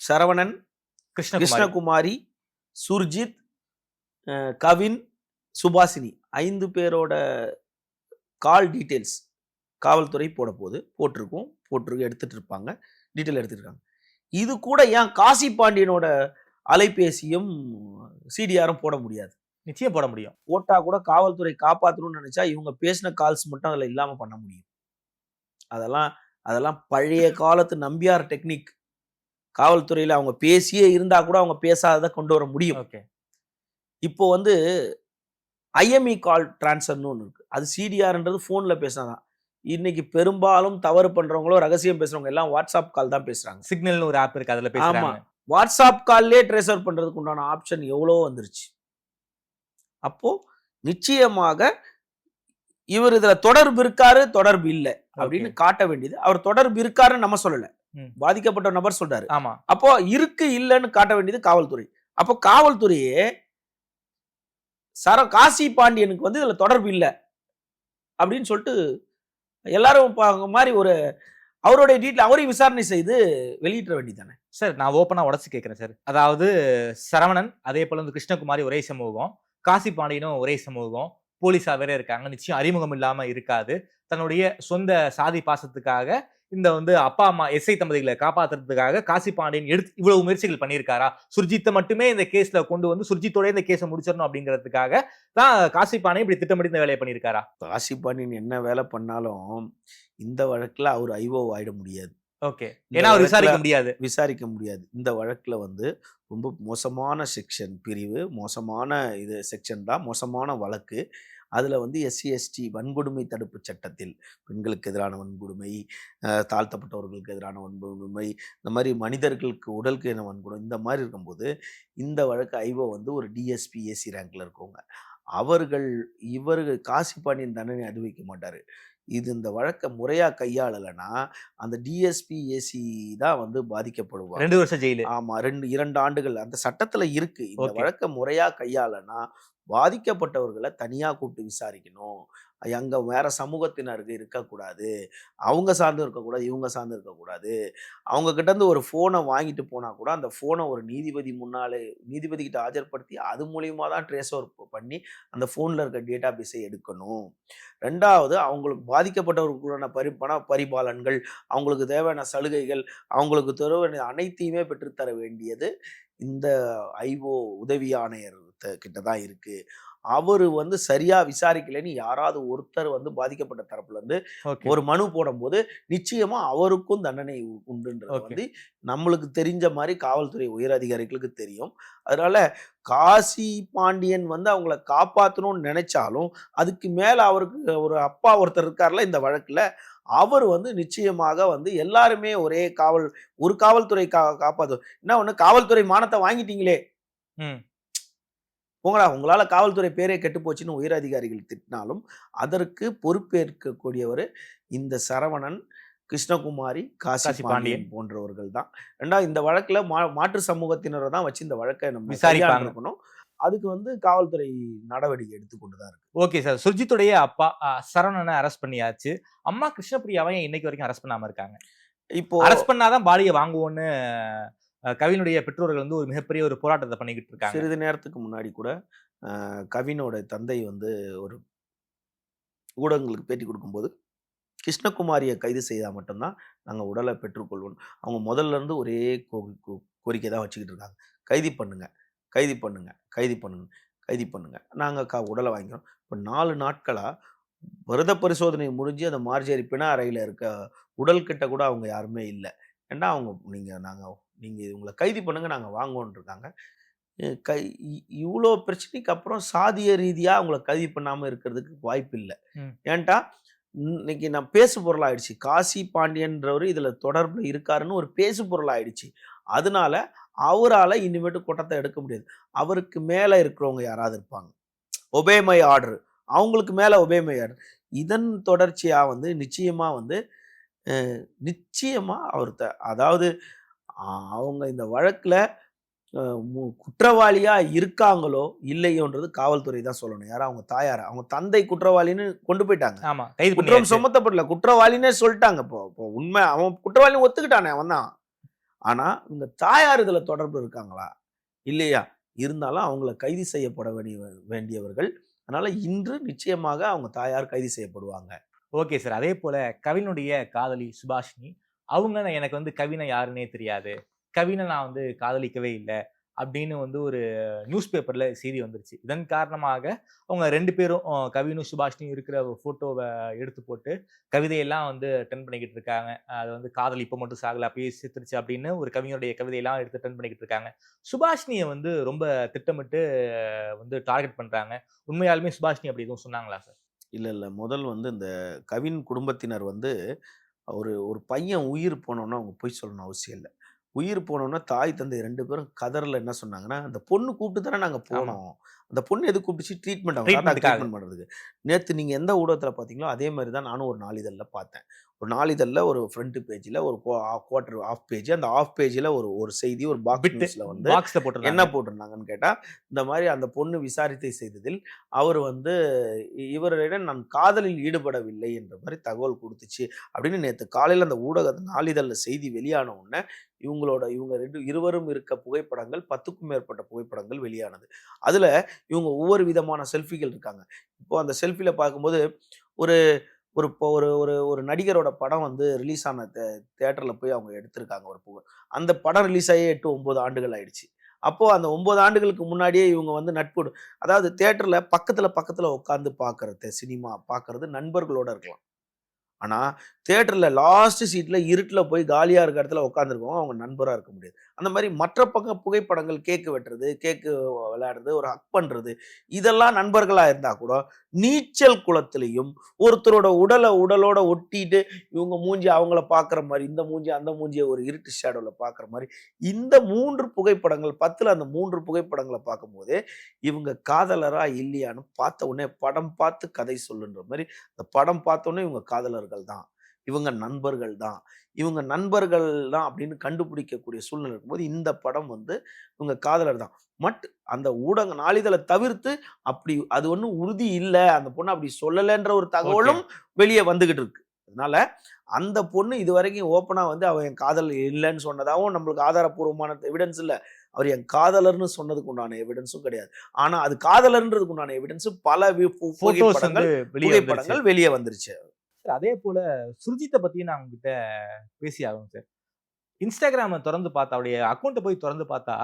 சரவணன் கிருஷ்ணகுமார். கிருஷ்ணகுமாரி சுர்ஜித் கவின் சுபாசினி ஐந்து பேரோட கால் டீட்டெயில்ஸ் காவல்துறை போட போது போட்டிருக்கும். போட்டிருக்கு எடுத்துட்டு இருப்பாங்க. டீட்டெயில் எடுத்துருக்காங்க இது கூட ஏன் காசி பாண்டியனோட அலைபேசியும் சிடிஆரும் போட முடியாது? நிச்சயம் போட முடியும். போட்டா கூட காவல்துறை காப்பாற்றணும்னு நினைச்சா இவங்க பேசின கால்ஸ் மட்டும் அதில் இல்லாம பண்ண முடியும். அதெல்லாம் அதெல்லாம் பழைய காலத்து நம்பியார் டெக்னிக். காவல்துறையில அவங்க பேசியே இருந்தா கூட அவங்க பேசாததை கொண்டு வர முடியும். ஓகே. இப்போ வந்து ஐஎம்இ கால் டிரான்ஸ்ஃபர்னு ஒன்று இருக்கு. அது சிடிஆர்ன்றது ஃபோனில் பேசினாதான் இன்னைக்கு பெரும்பாலும் தவறு பண்றவங்களோ ரகசியம் பேசுறவங்க எல்லாம் வாட்ஸ்அப் கால் தான் பேசுறாங்க. சிக்னல்னு ஒரு ஆப் இருக்கு அதுல பேசுறாங்க. வாட்ஸ்அப் கால்லே ட்ரேஸ் அவுட் பண்றதுக்கு உண்டான ஆப்ஷன் எவ்வளோ வந்துருச்சு? அப்போ நிச்சயமாக இவர் இதுல தொடர்பு இருக்காரு தொடர்பு இல்லை அப்படின்னு காட்ட வேண்டியது. அவர் தொடர்பு இருக்காருன்னு நம்ம சொல்லல. பாதிக்கப்பட்ட நபர் சொல்றாரு. ஆமா. அப்போ இருக்கு இல்லைன்னு காட்ட வேண்டியது காவல்துறை. அப்போ காவல்துறையே சர காசி பாண்டியனுக்கு வந்து இதுல தொடர்பு இல்லை அப்படின்னு சொல்லிட்டு எல்லாரும் மாதிரி ஒரு அவருடைய டீட்டெயில் அவரையும் விசாரணை செய்து வெளியிட்ட வேண்டியதானே சார் நான் ஓப்பனாக உடச்சு கேட்குறேன் சார். அதாவது சரவணன் அதே போல் வந்து கிருஷ்ணகுமாரி ஒரே சமூகம் காசி பாண்டியனும் ஒரே சமூகம் போலீஸாக வேற இருக்காங்க. நிச்சயம் அறிமுகம் இல்லாமல் இருக்காது. தன்னுடைய சொந்த சாதி பாசத்துக்காக இந்த வந்து அப்பா அம்மா எஸ்ஐ தம்பதிகளை காப்பாத்துறதுக்காக காசி பாண்டியன் எடுத்து இவ்வளவு முயற்சிகள் பண்ணியிருக்காரா? சுர்ஜித்தை மட்டுமே இந்த கேஸ்ல கொண்டு வந்து சுர்ஜித்தோட இந்த கேஸை முடிச்சிடணும் அப்படிங்கிறதுக்காக தான் காசி பாண்டியன் இப்படி திட்டமிட்டு இந்த வேலையை பண்ணியிருக்காரா? காசி பாண்டியன் என்ன வேலை பண்ணாலும் இந்த வழக்குல அவர் ஐஓ ஆயிட முடியாது. ஓகே. ஏன்னா அவர் விசாரிக்க முடியாது. விசாரிக்க முடியாது. இந்த வழக்குல வந்து ரொம்ப மோசமான செக்ஷன் பிரிவு மோசமான இது செக்ஷன் தான் மோசமான வழக்கு. அதுல வந்து எஸ்சி எஸ்டி வன்கொடுமை தடுப்பு சட்டத்தில் பெண்களுக்கு எதிரான வன்கொடுமை தாழ்த்தப்பட்டவர்களுக்கு எதிரான வன்கொடுமை இந்த மாதிரி மனிதர்களுக்கு உடலுக்கு என வன்கொடுமை இந்த மாதிரி இருக்கும்போது இந்த வழக்கு ஐஓ வந்து ஒரு டிஎஸ்பி ஏசி ரேங்க்ல இருக்கவங்க. அவர்கள் இவர்கள் காசி பாண்டியன் தண்டனை அனுபவிக்க மாட்டாரு. இது இந்த வழக்கை முறையா கையாளலைன்னா அந்த டிஎஸ்பி ஏசி தான் வந்து பாதிக்கப்படுவாங்க. ரெண்டு வருஷம் ஜெயிலு. ஆமா ரெண்டு இரண்டு ஆண்டுகள் அந்த சட்டத்துல இருக்கு. இந்த. வழக்கை முறையா கையாளனா பாதிக்கப்பட்டவர்களை தனியாக கூப்பிட்டு விசாரிக்கணும். அங்கே வேறு சமூகத்தினருக்கு இருக்கக்கூடாது. அவங்க சார்ந்து இருக்கக்கூடாது இவங்க சார்ந்து இருக்கக்கூடாது. அவங்கக்கிட்டேருந்து இருந்து ஒரு ஃபோனை வாங்கிட்டு போனால் கூட அந்த ஃபோனை ஒரு நீதிபதி முன்னாலே நீதிபதிக்கிட்ட ஆஜர்படுத்தி அது மூலியமாக தான் ட்ரேஸ் ஒர்க் பண்ணி அந்த ஃபோனில் இருக்க டேட்டா பேஸை எடுக்கணும். ரெண்டாவது அவங்களுக்கு பாதிக்கப்பட்டவர்களுக்குள்ளான பரி பண பரிபாலன்கள் அவங்களுக்கு தேவையான சலுகைகள் அவங்களுக்கு தேவையான அனைத்தையுமே பெற்றுத்தர வேண்டியது இந்த ஐஓ உதவி ஆணையர் கிட்ட தான் இருக்கு. அவர் வந்து சரியா விசாரிக்கலைன்னு யாராவது ஒருத்தர் வந்து பாதிக்கப்பட்ட தரப்புல இருந்து ஒரு மனு போடும்போது நிச்சயமா அவருக்கும் தண்டனை உண்டுன்றது. வந்து நம்மளுக்கு தெரிஞ்ச மாதிரி காவல்துறை உயர் அதிகாரிகளுக்கு தெரியும். அதனால காசி பாண்டியன் வந்து அவங்கள காப்பாற்றணும்னு நினைச்சாலும் அதுக்கு மேல அவருக்கு ஒரு அப்பா ஒருத்தர் இருக்கார்ல இந்த வழக்குல அவர் வந்து நிச்சயமாக வந்து எல்லாருமே ஒரே காவல் ஒரு காவல்துறை கா காப்பாற்றும் என்ன ஒண்ணு காவல்துறை மானத்தை வாங்கிட்டீங்களே. போங்கடா உங்களால காவல்துறை பேரே கெட்டு போச்சுன்னு உயர் அதிகாரிகள் திட்டினாலும் அதற்கு பொறுப்பேற்கக்கூடியவர் இந்த சரவணன் கிருஷ்ணகுமாரி காசி பாண்டியன். போன்றவர்கள் தான். ரெண்டாவது இந்த வழக்குல மா மாற்று சமூகத்தினரை தான் வச்சு இந்த வழக்கை நம்ம விசாரிப்பாங்க. இருக்கணும் அதுக்கு வந்து காவல்துறை நடவடிக்கை எடுத்துக்கொண்டு தான் இருக்கு. Okay sir. சுர்ஜித்துடைய அப்பா சரவணனை அரெஸ்ட் பண்ணியாச்சு. அம்மா கிருஷ்ணபிரியாவை இன்னைக்கு வரைக்கும் அரெஸ்ட் பண்ணாம இருக்காங்க. இப்போ அரெஸ்ட் பண்ணாதான் பாடியை வாங்குவோன்னு கவினுடைய பெற்றோர்கள் வந்து ஒரு மிகப்பெரிய ஒரு போராட்டத்தை பண்ணிக்கிட்டு இருக்காங்க. சிறிது நேரத்துக்கு முன்னாடி கூட கவினோட தந்தை வந்து ஒரு ஊடகங்களுக்கு பேட்டி கொடுக்கும்போது கிருஷ்ணகுமாரியை கைது செய்தால் மட்டும்தான் நாங்கள் உடலை பெற்றுக்கொள்வோம். அவங்க முதல்ல இருந்து ஒரே கோ கோரிக்கை தான் வச்சுக்கிட்டு இருக்காங்க. கைது பண்ணுங்க கைது பண்ணுங்க கைது பண்ணுங்க கைது பண்ணுங்க. நாங்கள் கா உடலை வாங்கிக்கிறோம். இப்போ நாலு நாட்களாக விரத பரிசோதனை முடிஞ்சு அந்த மார்ஜரி பிணா அறையில் இருக்க உடல் கிட்ட கூட அவங்க யாருமே இல்லை. ஏன்னா அவங்க நீங்கள் நாங்கள் நீங்கள் உங்களை கைது பண்ணுங்க நாங்கள் வாங்குவோன்னு இருக்காங்க கை இவ்வளோ பிரச்சனைக்கு அப்புறம் சாதிய ரீதியாக அவங்கள கைது பண்ணாமல் இருக்கிறதுக்கு வாய்ப்பு இல்லை. ம். ஏன்டா? இன்னைக்கு நான் பேசு பொருளாயிடுச்சு. காசி பாண்டியன்றவர் இதில் தொடர்புல இருக்காருன்னு ஒரு பேசு பொருளாயிடுச்சு. அதனால அவரால் இனிமேட்டு கொட்டத்தை எடுக்க முடியாது. அவருக்கு மேலே இருக்கிறவங்க யாராவது இருப்பாங்க. Obey my order. அவங்களுக்கு மேலே ஒபேமை ஆர்டர். இதன் தொடர்ச்சியாக வந்து நிச்சயமாக வந்து அஹ், நிச்சயமா அவர் அதாவது அவங்க இந்த வழக்கில் குற்றவாளியா இருக்காங்களோ இல்லையோன்றது காவல்துறை தான் சொல்லணும். யாரா அவங்க தாயார் அவங்க தந்தை குற்றவாளின்னு கொண்டு போயிட்டாங்க. ஆமா கைது குற்றம். சுமத்தப்படல. குற்றவாளினே சொல்லிட்டாங்க. இப்போ இப்போ உண்மை அவன் குற்றவாளி ஒத்துக்கிட்டானே அவன் தான். ஆனா இந்த தாயார் இதுல தொடர்பு இருக்காங்களா? இல்லையா? இருந்தாலும் அவங்கள கைது செய்யப்பட வேண்டிய வேண்டியவர்கள். அதனால இன்று நிச்சயமாக அவங்க தாயார் கைது செய்யப்படுவாங்க. Okay sir. அதே போல கவினுடைய காதலி சுபாஷினி அவங்க நான் எனக்கு வந்து கவினை யாருன்னே தெரியாது. கவினை நான் வந்து காதலிக்கவே இல்லை அப்படின்னு வந்து ஒரு நியூஸ் பேப்பரில் செய்தி வந்துருச்சு. இதன் காரணமாக அவங்க ரெண்டு பேரும் கவினும் சுபாஷ்னியும் இருக்கிற ஃபோட்டோவை எடுத்து போட்டு கவிதையெல்லாம் வந்து டென் பண்ணிக்கிட்டு இருக்காங்க. அது வந்து காதல் இப்போ மட்டும் சாகல அப்பயே சித்திருச்சு அப்படின்னு ஒரு கவிஞருடைய கவிதையெல்லாம் எடுத்து டென் பண்ணிக்கிட்டு இருக்காங்க. சுபாஷினியை வந்து ரொம்ப திட்டமிட்டு வந்து டார்கெட் பண்ணுறாங்க உண்மையாலுமே சுபாஷினி அப்படி எதுவும் சொன்னாங்களா சார் இல்லை இல்லை. முதல் வந்து இந்த கவின் குடும்பத்தினர் வந்து ஒரு ஒரு பையன் உயிர் போனோன்னா அவங்க போய் சொல்லணும் அவசியம் இல்லை. உயிர் போனோன்னா தாய் தந்தை ரெண்டு பேரும் கதர்ல என்ன சொன்னாங்கன்னா அந்த பொண்ணு கூப்பிட்டு தானே நாங்க போனோம். அந்த பொண்ணு எது கூப்பிட்டுச்சு? ட்ரீட்மெண்ட் அவங்க. ட்ரீட்மெண்ட் பண்றதுக்கு. நேத்து நீங்க எந்த ஊடகத்துல பாத்தீங்களோ அதே மாதிரி தான் நானும் ஒரு நாளிதழ்ல பார்த்தேன். ஒரு நாளிதழ்ல ஒரு ஃப்ரண்ட் பேஜ்ல ஒரு குவார்டர் ஆஃப் பேஜ் அந்த ஆஃப் பேஜ்ல ஒரு ஒரு செய்தி ஒரு பாக்ஸ் பிட்டு நியூஸ்ல வந்து பாக்ஸ்ல போட்டு என்ன போட்டிருந்தாங்கன்னு கேட்டா இந்த மாதிரி அந்த பொண்ணு விசாரித்தை செய்ததில் அவர் வந்து இவரிடம் நான் காதலில் ஈடுபடவில்லை என்ற மாதிரி தகவல் கொடுத்துச்சு. அப்படின்னு நேற்று காலையில் அந்த ஊடக நாளிதழில் செய்தி வெளியான உடனே இவங்களோட இவங்க ரெண்டு இருவரும் இருக்க புகைப்படங்கள் பத்துக்கும் மேற்பட்ட புகைப்படங்கள் வெளியானது. அதுல இவங்க ஒவ்வொரு விதமான செல்ஃபிகள் இருக்காங்க. இப்போ அந்த செல்ஃபில பார்க்கும்போது ஒரு ஒரு இப்போ ஒரு ஒரு ஒரு நடிகரோட படம் வந்து ரிலீஸ் ஆன தேட்டரில் போய் அவங்க எடுத்திருக்காங்க ஒரு புகழ். அந்த படம் ரிலீஸ் ஆகி எட்டு ஒம்பது ஆண்டுகள் ஆயிடுச்சு. அப்போது அந்த ஒம்பது ஆண்டுகளுக்கு முன்னாடியே இவங்க வந்து நட்பு அதாவது தேட்டரில் பக்கத்தில் பக்கத்தில் உட்காந்து பார்க்குறது சினிமா பார்க்குறது நண்பர்களோட இருக்கலாம். ஆனால் தேட்டரில் லாஸ்ட் சீட்டில் இருட்டில் போய் காலியாக இருக்க இடத்துல உட்காந்துருக்கோம் அவங்க நண்பராக இருக்க முடியாது. அந்த மாதிரி மற்ற பக்கம் புகைப்படங்கள் கேக்கு வெட்டுறது கேக்கு விளையாடுறது ஒரு ஹக் பண்றது இதெல்லாம் நண்பர்களா இருந்தா கூட நீச்சல் குளத்திலையும் ஒருத்தரோட உடலை உடலோட ஒட்டிட்டு இவங்க மூஞ்சி அவங்கள பார்க்குற மாதிரி இந்த மூஞ்சி அந்த மூஞ்சியை ஒரு இருட்டு ஷேடோவில் பார்க்குற மாதிரி இந்த மூன்று புகைப்படங்கள் பத்தில் அந்த மூன்று புகைப்படங்களை பார்க்கும்போது இவங்க காதலரா இல்லையான்னு பார்த்த உடனே படம் பார்த்து கதை சொல்லுன்ற மாதிரி அந்த படம் பார்த்த உடனே இவங்க காதலர்கள் தான். இவங்க நண்பர்கள் தான். இவங்க நண்பர்கள் தான் அப்படின்னு கண்டுபிடிக்கக்கூடிய சூழ்நிலை இருக்கும்போது இந்த படம் வந்து இவங்க காதலர் தான். மட் அந்த ஊடக நாளிதழை தவிர்த்து அப்படி அது ஒன்றும் உறுதி இல்லை. அந்த பொண்ணு அப்படி சொல்லலைன்ற ஒரு தகவலும் வெளியே வந்துகிட்டு இருக்கு. அதனால அந்த பொண்ணு இது வரைக்கும் ஓப்பனா வந்து அவன் என் காதல் இல்லைன்னு சொன்னதாகவும் நம்மளுக்கு ஆதாரப்பூர்வமான எவிடன்ஸ் இல்லை. அவர் என் காதலர்னு சொன்னதுக்கு உண்டான எவிடன்ஸும் கிடையாது. ஆனா அது காதலர்ன்றதுக்கு உண்டான எவிடன்ஸ் பல புகைப்படங்கள். புகைப்படங்கள் வெளியே வந்துருச்சு. சார். அதே போல சுருஜித்தை பத்தி நான் உங்ககிட்ட பேசி ஆகும் சார். இன்ஸ்டாகிராமை திறந்து பார்த்தா அவருடைய அக்கௌண்ட்டை போய் திறந்து பார்த்தா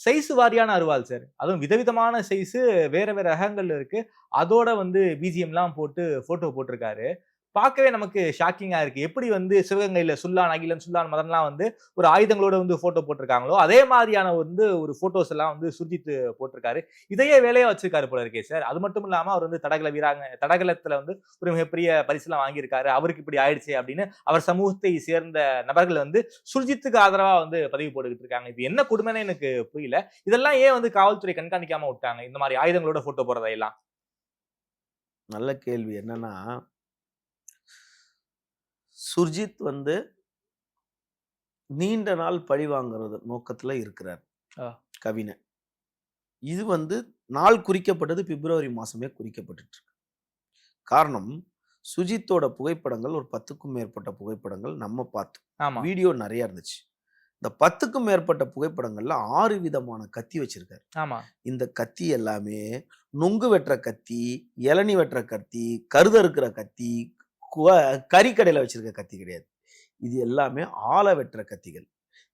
சைஸ் வாரியான அருவாள் சார். அதுவும் விதவிதமான சைஸ் வேற வேற ரகங்கள்ல இருக்கு. அதோட வந்து பிஜிஎம்லாம் போட்டு போட்டோ போட்டிருக்காரு. பார்க்கவே நமக்கு ஷாக்கிங்கா இருக்கு. எப்படி வந்து சிவகங்கையில சுல்லான் அகிலன் சுல்லான் மதன்லாம் வந்து ஒரு ஆயுதங்களோட வந்து போட்டோ போட்டிருக்காங்களோ அதே மாதிரியான வந்து ஒரு போட்டோஸ் எல்லாம் வந்து சுர்ஜித் போட்டிருக்காரு. இதையே வேலையா வச்சிருக்காரு போல இருக்கே சார் அது மட்டும் இல்லாம அவர் வந்து தடகள வீராங்க தடகளத்துல வந்து ஒரு மிகப்பெரிய பரிசுலாம் வாங்கியிருக்காரு. அவருக்கு இப்படி ஆயிடுச்சு அப்படின்னு அவர் சமூகத்தை சேர்ந்த நபர்கள் வந்து சுர்ஜித்துக்கு ஆதரவா வந்து பதிவு போட்டுக்கிட்டு இருக்காங்க. இது என்ன கொடுமைன்னு எனக்கு புரியல. இதெல்லாம் ஏன் வந்து காவல்துறை கண்காணிக்காம விட்டாங்க? இந்த மாதிரி ஆயுதங்களோட போட்டோ போறதையெல்லாம் நல்ல கேள்வி. என்னன்னா சுர்ஜித் வந்து நீண்ட நாள் பழி வாங்குறது நோக்கத்துல இருக்கிறார். கவினை. இது வந்து நாள் குறிக்கப்பட்டது பிப்ரவரி மாசமே குறிக்கப்பட்டுட்டு இருக்கு. காரணம் சுஜித்தோட புகைப்படங்கள் ஒரு பத்துக்கும் மேற்பட்ட புகைப்படங்கள் நம்ம பார்த்தோம். ஆமா. வீடியோ நிறைய இருந்துச்சு. இந்த பத்துக்கும் மேற்பட்ட புகைப்படங்கள்ல ஆறு விதமான கத்தி வச்சிருக்காரு. ஆமா. இந்த கத்தி எல்லாமே நுங்கு வெட்டுற கத்தி இளநி வெட்டுற கத்தி கருதறுக்கிற கத்தி குவ- கறிக்கடையில வச்சிருக்க கத்தி கிடையாது. இது எல்லாமே ஆளை வெட்டுற கத்திகள்.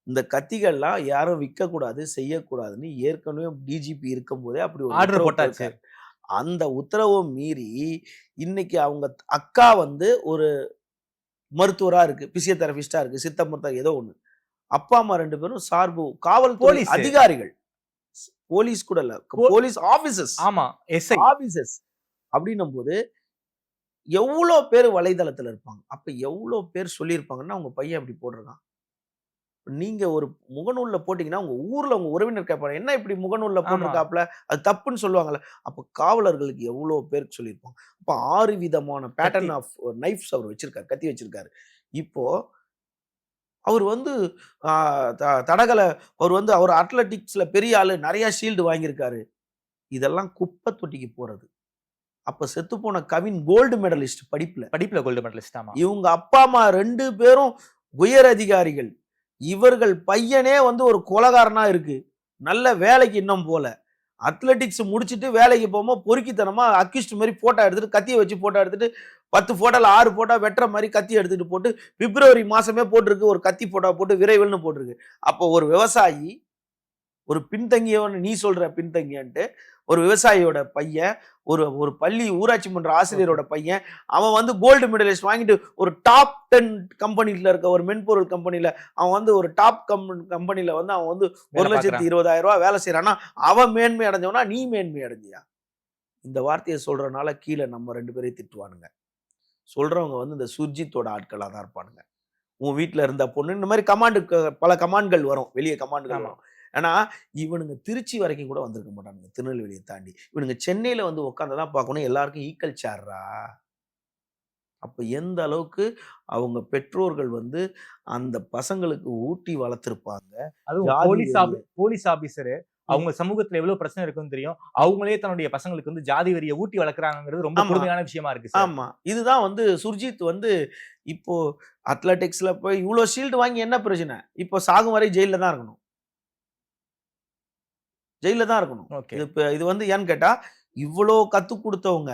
இந்த கத்திகள்லாம் யாரும் விற்கக்கூடாது செய்யக்கூடாதுன்னு ஏற்கனவே டிஜிபி இருக்கும்போதே அப்படி ஒரு ஆர்டர் போட்டாச்சு. அந்த உத்தரவை மீறி இன்னைக்கு அவங்க அக்கா வந்து ஒரு மருத்துவரா இருக்கு பிசியோதெரபிஸ்டா இருக்கு சித்த மருத்துவர் ஏதோ ஒண்ணு. அப்பா அம்மா ரெண்டு பேரும் சார்பு காவல்துறை போலீஸ். அதிகாரிகள். போலீஸ் கூட இல்ல போலீஸ் ஆபீசர்ஸ். ஆமா எஸ்ஐ. ஆபீசர்ஸ். அப்படின்னும் போது எவ்வளோ பேர் வலைதளத்துல இருப்பாங்க? அப்ப எவ்வளோ பேர் சொல்லியிருப்பாங்கன்னா உங்க பையன் அப்படி போட்டிருக்கான். நீங்க ஒரு முகநூல்ல போட்டீங்கன்னா உங்க ஊர்ல உங்க உறவினர் கேட்பாங்க என்ன இப்படி முகநூல்ல போட்டிருக்காப்ல? அது தப்புன்னு சொல்லுவாங்கல்ல. அப்ப காவலர்களுக்கு எவ்வளவு பேருக்கு சொல்லியிருப்பாங்க? அப்ப ஆறு விதமான பேட்டர்ன் ஆஃப் நைஃப்ஸ் அவர் வச்சிருக்காரு கத்தி வச்சிருக்காரு. இப்போ அவர் வந்து தடகள அவர் வந்து அவர் அத்லட்டிக்ஸ்ல பெரிய ஆளு நிறைய ஷீல்டு வாங்கியிருக்காரு. இதெல்லாம் குப்பை தொட்டிக்கு போறது. அப்ப செத்து போன கவின் கோல்டு மெடலிஸ்ட் படிப்புல. படிப்புல கோல்டு மெடலிஸ்ட் ஆமா. இவங்க அப்பா அம்மா ரெண்டு பேரும் உயர் அதிகாரிகள். இவர்கள் பையனே வந்து ஒரு கொலகாரனா இருக்கு. நல்ல வேலைக்கு இன்னும் போல. அத்லெட்டிக்ஸ் முடிச்சுட்டு வேலைக்கு போகும்போது பொறுக்கித்தனமா அக்யூஸ்ட் மாதிரி போட்டோ எடுத்துட்டு கத்தியை வச்சு போட்டோ எடுத்துட்டு பத்து போட்டோல ஆறு போட்டோ வெட்டுற மாதிரி கத்தி எடுத்துட்டு போட்டு பிப்ரவரி மாசமே போட்டிருக்கு. ஒரு கத்தி போட்டோ போட்டு விரைவில்னு போட்டிருக்கு. அப்போ ஒரு விவசாயி ஒரு பின்தங்கியவன் நீ சொல்ற பின்தங்கியன்ட்டு ஒரு விவசாயியோட பையன் ஒரு ஒரு பள்ளி ஊராட்சி மன்ற ஆசிரியரோட பையன் அவன் வந்து கோல்டு மெடலிஸ்ட் வாங்கிட்டு ஒரு டாப் டென் கம்பெனில இருக்க ஒரு மென்பொருள் கம்பெனில அவன் வந்து ஒரு டாப் கம் கம்பெனில வந்து அவன் வந்து ஒரு லட்சத்தி. இருபதாயிரம் ரூபாய் வேலை செய்யறான்னா அவன் மேன்மை அடைஞ்சவனா நீ மேன்மை அடைஞ்சியா? இந்த வார்த்தையை சொல்றதுனால கீழே நம்ம ரெண்டு பேரையும் திட்டுவானுங்க. சொல்றவங்க வந்து இந்த சுர்ஜித்தோட ஆட்களா தான் இருப்பானுங்க. உன் வீட்டுல இருந்த பொண்ணு இந்த மாதிரி கமாண்டு பல கமாண்ட்கள் வரும். வெளியே கமாண்டுகள். வரும். ஏன்னா இவனுங்க திருச்சி வரைக்கும் கூட வந்திருக்க மாட்டானுங்க திருநெல்வேலியை தாண்டி. இவனுங்க சென்னையில வந்து உட்காந்துதான் பார்க்கணும் எல்லாருக்கும் ஈக்குவல் சேர்றா அப்ப எந்த அளவுக்கு அவங்க பெற்றோர்கள் வந்து அந்த பசங்களுக்கு ஊட்டி வளர்த்திருப்பாங்க போலீஸ் போலீஸ் ஆபீசர் அவங்க சமூகத்துல எவ்வளவு பிரச்சனை இருக்குன்னு தெரியும். அவங்களே தன்னுடைய பசங்களுக்கு வந்து ஜாதி வெறியை ஊட்டி வளர்க்குறாங்கிறது ரொம்ப ஆமா. கொடுமையான விஷயமா இருக்கு ஆமா. இதுதான் வந்து சுர்ஜித் வந்து இப்போ அத்லெட்டிக்ஸ்ல போய் இவ்வளவு ஷீல்டு வாங்கி என்ன பிரச்சனை? இப்போ சாகும் வரை ஜெயில தான் இருக்கணும். ஜெயில தான் இருக்கணும். இப்ப இது வந்து ஏன்னு கேட்டா இவ்வளோ கத்து கொடுத்தவங்க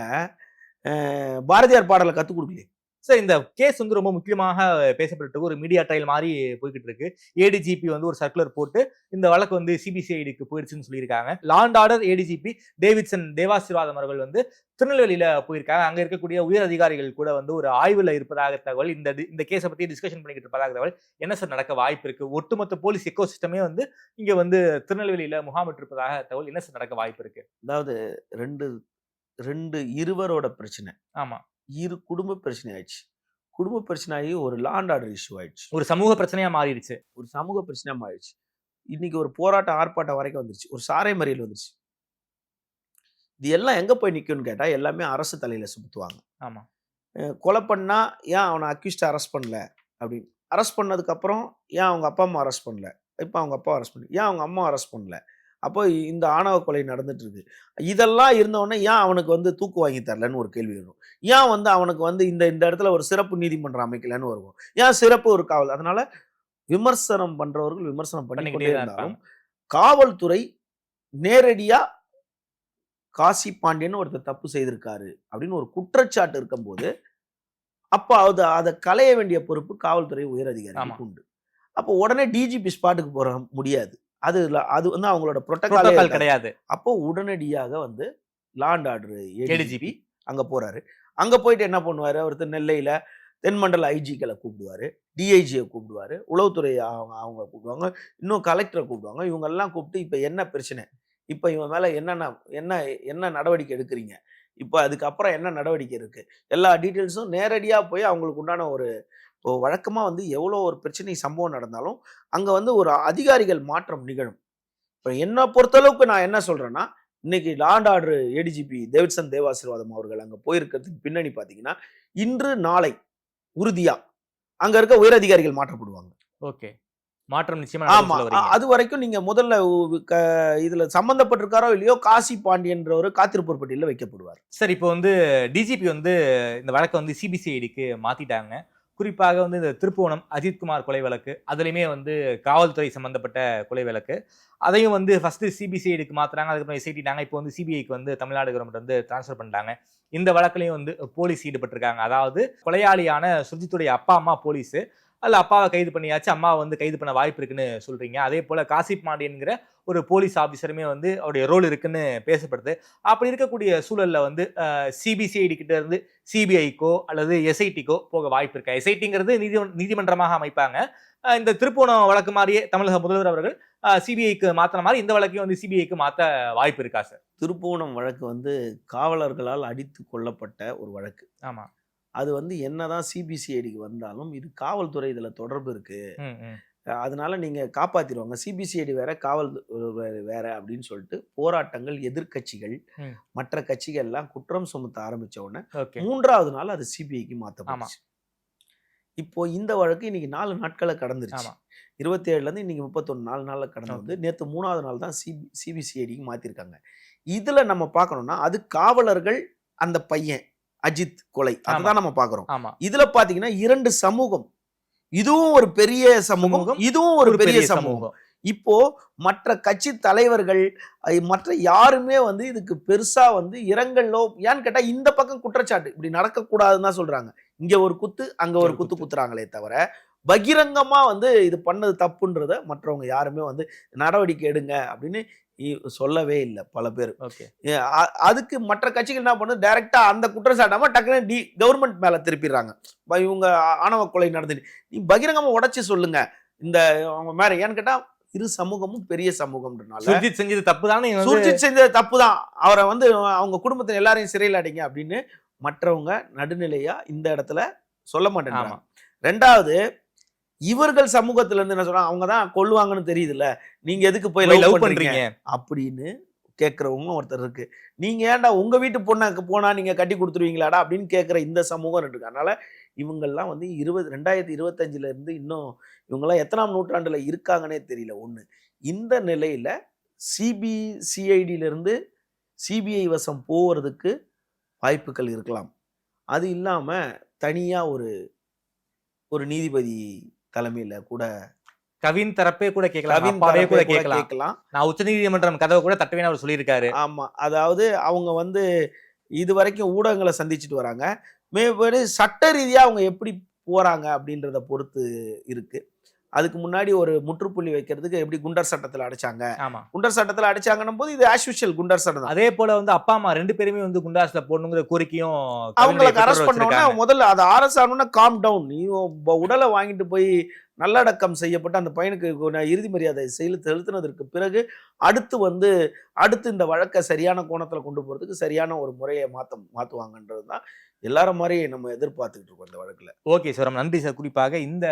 பாரதியார் பாடலை கத்து கொடுக்கலையே. சார் இந்த கேஸ் வந்து ரொம்ப முக்கியமாக பேசப்பட்டு. ஒரு மீடியா ட்ரையல் மாதிரி போய்கிட்டு இருக்கு ஏடிஜிபி வந்து ஒரு சர்க்குலர் போட்டு இந்த வழக்கு வந்து சிபிசிஐடிக்கு போயிடுச்சுன்னு சொல்லியிருக்காங்க. Law and order ADGP Davidson Devasirvatham அவர்கள் வந்து திருநெல்வேலியில போயிருக்காங்க. அங்க இருக்கக்கூடிய உயர் அதிகாரிகள் கூட வந்து ஒரு ஆய்வுல இருப்பதாக தகவல் இந்த இந்த கேஸை பத்தி டிஸ்கஷன் பண்ணிக்கிட்டு இருப்பதாக தகவல். என்ன சார் நடக்க வாய்ப்பு இருக்கு? ஒட்டுமொத்த போலீஸ் எக்கோ சிஸ்டமே வந்து இங்க வந்து திருநெல்வேலியில முகாமிட்டு இருப்பதாக தகவல். என்ன சார் நடக்க வாய்ப்பு இருக்கு? அதாவது ரெண்டு ரெண்டு இருவரோட பிரச்சனை. ஆமா. இரு குடும்ப பிரச்சனை ஆயிடுச்சு. குடும்ப பிரச்சனை ஆகி ஒரு லாண்ட் ஆர்டர் இஷ்யூ ஆயிடுச்சு. ஒரு சமூக பிரச்சனையா மாறிடுச்சு. ஒரு சமூக பிரச்சனை ஆயிடுச்சு இன்னைக்கு ஒரு போராட்டம் ஆர்ப்பாட்டம் வரைக்கும் வந்துருச்சு. ஒரு சாரை மறியல் வந்துருச்சு. இது எல்லாம் எங்க போய் நிக்கும்னு கேட்டா எல்லாமே அரசு தலையில சுத்துவாங்க ஆமா. அஹ் கொலை பண்ணா ஏன் அவனை அக்யூஸ்ட் அரெஸ்ட் பண்ணல? அப்படின்னு. அரெஸ்ட் பண்ணதுக்கப்புறம் ஏன் அவங்க அப்பா அம்மா அரெஸ்ட் பண்ணல? இப்போ அவங்க அப்பா அரெஸ்ட் பண்ணல ஏன் அவங்க அம்மா அரெஸ்ட் பண்ணல? அப்போ இந்த ஆணவ கொலை நடந்துட்டு இருக்கு இதெல்லாம் இருந்தவொடனே ஏன் அவனுக்கு வந்து தூக்கு வாங்கி தரலன்னு ஒரு கேள்வி வரும். ஏன் வந்து அவனுக்கு வந்து இந்த இந்த இடத்துல ஒரு சிறப்பு நீதிமன்றம் அமைக்கலன்னு வரும் ஏன் சிறப்பு ஒரு காவல்? அதனால விமர்சனம் பண்றவர்கள் விமர்சனம் பண்ணிக்கிட்டே இருந்தாலும் காவல்துறை நேரடியா காசி பாண்டியன் ஒருத்தர் தப்பு செய்திருக்காரு அப்படின்னு ஒரு குற்றச்சாட்டு இருக்கும்போது அப்போ அது அதை களைய வேண்டிய பொறுப்பு காவல்துறை உயர் அதிகாரிகளுக்கு உண்டு. அப்போ உடனே டிஜிபி ஸ்பாட்டுக்கு போற முடியாது. அது அது வந்து அவங்களோட புரோட்டோகால் கிடையாது. அப்போ உடனடியாக வந்து லாண்ட் ஆர்டர். ஏடிஜிபி அங்க போறாரு. அங்க போயிட்டு என்ன பண்ணுவாரு? ஒருத்தர் நெல்லையில தென்மண்டல ஐஜிக்களை கூப்பிடுவாரு டிஐஜியை கூப்பிடுவாரு உளவுத்துறை அவங்க அவங்க கூப்பிடுவாங்க இன்னும் கலெக்டரை கூப்பிடுவாங்க. இவங்க எல்லாம் கூப்பிட்டு இப்போ என்ன பிரச்சனை? இப்போ இவன் மேல என்னென்ன என்ன என்ன நடவடிக்கை எடுக்கிறீங்க? இப்போ அதுக்கப்புறம் என்ன நடவடிக்கை இருக்கு? எல்லா டீட்டெயில்ஸும் நேரடியாக போய் அவங்களுக்கு உண்டான ஒரு வழக்கமாக வந்து எவ்வளோ ஒரு பிரச்சனை சம்பவம் நடந்தாலும் அங்கே வந்து ஒரு அதிகாரிகள் மாற்றம் நிகழும். இப்போ என்னை பொறுத்தளவுக்கு நான் என்ன சொல்றேன்னா இன்னைக்கு law and order ADGP Davidson Devasirvatham அவர்கள் அங்கே போயிருக்கிறதுக்கு பின்னணி பார்த்தீங்கன்னா இன்று நாளை உறுதியா அங்க இருக்க உயரதிகாரிகள் மாற்றப்படுவாங்க. ஓகே. மாற்றம் நிச்சயமா ஆமா அது வரைக்கும் நீங்க முதல்ல இதுல சம்பந்தப்பட்டிருக்காரோ இல்லையோ காசி பாண்டியன்றவர் காத்திருப்போர் பட்டியலில் வைக்கப்படுவார். சார் இப்போ வந்து டிஜிபி வந்து இந்த வழக்கை வந்து சிபிசிஐடிக்கு மாத்திட்டாங்க. குறிப்பாக வந்து இந்த திருப்புவனம் அஜித்குமார் கொலை வழக்கு அதுலேயுமே வந்து காவல்துறை சம்பந்தப்பட்ட கொலை வழக்கு. அதையும் வந்து ஃபஸ்ட்டு சிபிசிஐடிக்கு மாத்துறாங்க அதுக்கப்புறம் எஸ்ஐடிட்டாங்க இப்போ வந்து சிபிஐக்கு வந்து தமிழ்நாடு கவர்மெண்ட் வந்து ட்ரான்ஸ்ஃபர் பண்ணிட்டாங்க. இந்த வழக்குலையும் வந்து போலீஸ் ஈடுபட்டிருக்காங்க. அதாவது கொலையாளியான சுர்ஜித்துடைய அப்பா அம்மா போலீஸு. அதில் அப்பாவை கைது பண்ணியாச்சு அம்மாவை வந்து கைது பண்ண வாய்ப்பு இருக்குன்னு சொல்றீங்க. அதே போல காசிப் பாண்டியன்கிற ஒரு போலீஸ் ஆஃபீஸருமே வந்து அவருடைய ரோல் இருக்குன்னு பேசப்படுது. அப்படி இருக்கக்கூடிய சூழல்ல வந்து சிபிசிஐடி கிட்ட இருந்து சிபிஐக்கோ அல்லது எஸ்ஐடிக்கோ போக வாய்ப்பு இருக்கா? எஸ்ஐடிங்கிறது நீதி நீதிமன்றமாக அமைப்பாங்க. இந்த திருப்போணம் வழக்கு மாதிரியே தமிழக முதல்வர் அவர்கள் சிபிஐக்கு மாத்தின மாதிரி இந்த வழக்கையும் வந்து சிபிஐக்கு மாத்த வாய்ப்பு இருக்கா சார்? திருப்போணம் வழக்கு வந்து காவலர்களால் அடித்து கொல்லப்பட்ட ஒரு வழக்கு. ஆமா. அது வந்து என்னதான் சிபிசிஐடிக்கு வந்தாலும் இது காவல்துறை இதுல தொடர்பு இருக்கு. அதனால நீங்க காப்பாத்திடுவாங்க. சிபிசிஐடி வேற காவல் வேற- அப்படின்னு சொல்லிட்டு போராட்டங்கள் எதிர்க்கட்சிகள் ம். மற்ற கட்சிகள் எல்லாம் குற்றம் சுமத்த ஆரம்பிச்ச உடனே மூன்றாவது நாள் அது சிபிஐக்கு மாத்தப்பட்டுச்சு. இப்போ இந்த வழக்கு இன்னைக்கு நாலு நாட்களை கடந்துருச்சு. இருபத்தி ஏழுல இருந்து இன்னைக்கு முப்பத்தொன்னு நாலு நாள்ல கடந்து வந்து நேத்து மூணாவது நாள் தான் சிபி சிபிசிஐடிக்கு மாத்திருக்காங்க. இதுல நம்ம பார்க்கணும்னா அது காவலர்கள் அந்த பையன். அஜித் கொலை. அதுதான் நம்ம பார்க்கறோம். ஆமா. இதுல பாத்தீங்கன்னா இரண்டு சமூகம். இதுவும் ஒரு பெரிய சமூகம் இதுவும் ஒரு பெரிய சமூகம். இப்போ மற்ற கட்சி தலைவர்கள் மற்ற யாருமே வந்து இதுக்கு பெருசா வந்து இரங்கலோ ஏன்னு கேட்டா இந்த பக்கம் குற்றச்சாட்டு. இப்படி நடக்கக்கூடாதுன்னு தான் சொல்றாங்க. இங்க ஒரு குத்து அங்க ஒரு குத்து. குத்துறாங்களே தவிர பகிரங்கமா வந்து இது பண்ணது தப்புன்றத மற்றவங்க யாருமே வந்து நடவடிக்கை எடுங்க அப்படின்னு சொல்லவே இல்லை பல பேர். ஓகே. அதுக்கு மற்ற கட்சிகள் என்ன பண்ணுது டைரக்டா அந்த குற்றச்சாட்டாம டக்குனு டி கவர்மெண்ட் மேல திருப்பிடுறாங்க. இவங்க ஆணவ கொலை நடந்து நீ பகிரங்கமா உடைச்சு சொல்லுங்க. இந்த அவங்க மேல ஏன்னு கேட்டா இரு சமூகமும் பெரிய சமூகம்ன்றனால சுர்ஜித் செஞ்சது தப்பு தானே சுர்ஜித் செஞ்சது தப்பு தான் அவரை வந்து அவங்க குடும்பத்தின் எல்லாரையும் சிறையில் அடைங்க அப்படின்னு மற்றவங்க நடுநிலையா இந்த இடத்துல சொல்ல ஆமா. ரெண்டாவது இவர்கள் சமூகத்துல இருந்து என்ன சொல்றாங்க? அவங்க தான் கொல்லுவாங்கன்னு தெரியுதுல்ல. நீங்க எதுக்கு போய் லவ் பண்றீங்க? அப்படின்னு கேட்கறவங்க ஒருத்தர் இருக்கு. நீங்க ஏன்டா உங்க வீட்டு பொண்ணாக்கு போனா நீங்க கட்டி கொடுத்துருவீங்களாடா அப்படின்னு கேட்குற இந்த சமூகம் இருக்கு. அதனால இவங்கெல்லாம் வந்து இருபது ரெண்டாயிரத்தி இருபத்தஞ்சுல இருந்து இன்னும் இவங்கெல்லாம் எத்தனாம் நூற்றாண்டுல இருக்காங்கன்னே தெரியல. ஒண்ணு இந்த நிலையில சிபிசிஐடியில இருந்து சிபிஐ வசம் போவதுக்கு வாய்ப்புகள் இருக்கலாம். அது இல்லாம தனியா ஒரு ஒரு நீதிபதி தலைமையில கூட கவின் தரப்பே கூட கேட்கலாம் கவின் தரப்பே கூட கேட்கலாம். கேட்கலாம். நான் உச்சநீதிமன்றம் கதவை கூட தட்டுவேன்னு அவர் சொல்லியிருக்காரு. ஆமா அதாவது அவங்க வந்து இது வரைக்கும் ஊடகங்களை சந்திச்சுட்டு வராங்க. மேற்படி சட்ட ரீதியா அவங்க எப்படி போறாங்க அப்படின்றத பொறுத்து இருக்கு. அதுக்கு முன்னாடி ஒரு முற்றுப்புள்ளி வைக்கிறதுக்கு எப்படி குண்டர் சட்டத்துல அடைச்சாங்க? ஆமா. குண்டர் சட்டத்துல அடிச்சாங்கன்னும் போது இது ஆஸ்யூஷுவல் குண்டர் சட்டம் அதே போல வந்து அப்பா அம்மா ரெண்டு பேருமே வந்து குண்டாஸ்ல போடணுங்கிற கோரிக்கையும் அவங்களுக்கு அரெஸ்ட் கவினுடைய பண்ண உடனே பெற்றோர் முதல்ல அது அரசு ஆனோன்னா காம் டவுன் நீ உடலை வாங்கிட்டு போய் நல்லடக்கம் செய்யப்பட்டு அந்த பையனுக்கு இறுதி மரியாதை செலுத்து செலுத்தினதற்கு பிறகு அடுத்து வந்து அடுத்து இந்த வழக்கை சரியான கோணத்துல கொண்டு போறதுக்கு சரியான ஒரு முறையை மாத்த மாத்துவாங்கன்றது தான் எல்லாரும் மாதிரி நம்ம எதிர்பார்த்துக்கிட்டு இருக்கோம் இந்த வழக்கில். Okay sir. ரொம்ப நன்றி சார். குறிப்பாக இந்த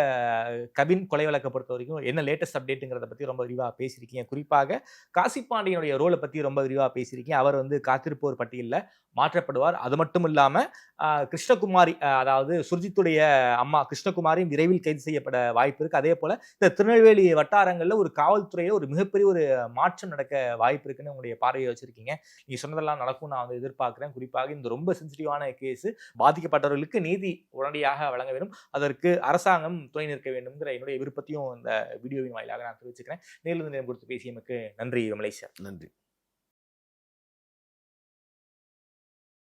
கபின் கொலை வழக்கை பொறுத்த வரைக்கும் என்ன லேட்டஸ்ட் அப்டேட்டுங்கிறத பற்றி ரொம்ப விரிவாக பேசியிருக்கீங்க. குறிப்பாக காசி பாண்டியனுடைய ரோலை பற்றி ரொம்ப விரிவாக பேசியிருக்கீங்க. அவர் வந்து காத்திருப்போர் பட்டியலில் மாற்றப்படுவார். அது மட்டும் இல்லாமல் கிருஷ்ணகுமாரி அதாவது சுர்ஜித்துடைய அம்மா கிருஷ்ணகுமாரியும் விரைவில் கைது செய்யப்பட வாய்ப்பு இருக்குது அதே போல் இந்த திருநெல்வேலி வட்டாரங்களில் ஒரு காவல்துறையில் ஒரு மிகப்பெரிய ஒரு மாற்றம் நடக்க வாய்ப்பு இருக்குன்னு உங்களுடைய பார்வையை வச்சுருக்கீங்க. நீங்கள் சொன்னதெல்லாம் நடக்கும். நான் வந்து எதிர்பார்க்குறேன். குறிப்பாக இந்த ரொம்ப சென்சிட்டிவான கேஸ் பாதிக்கப்பட்டவர்களுக்கு நீதி உடனடியாக வழங்க வேண்டும். அதற்கு அரசாங்கம் துணை நிற்க வேண்டும்ங்கிற என்னுடைய விருப்பத்தையும் இந்த வீடியோவின் வாயிலாக நான் தெரிவிச்சுக்கிறேன். நேரில் நேரம் கொடுத்து பேசியமைக்கு நன்றி விமலேஷ் நன்றி.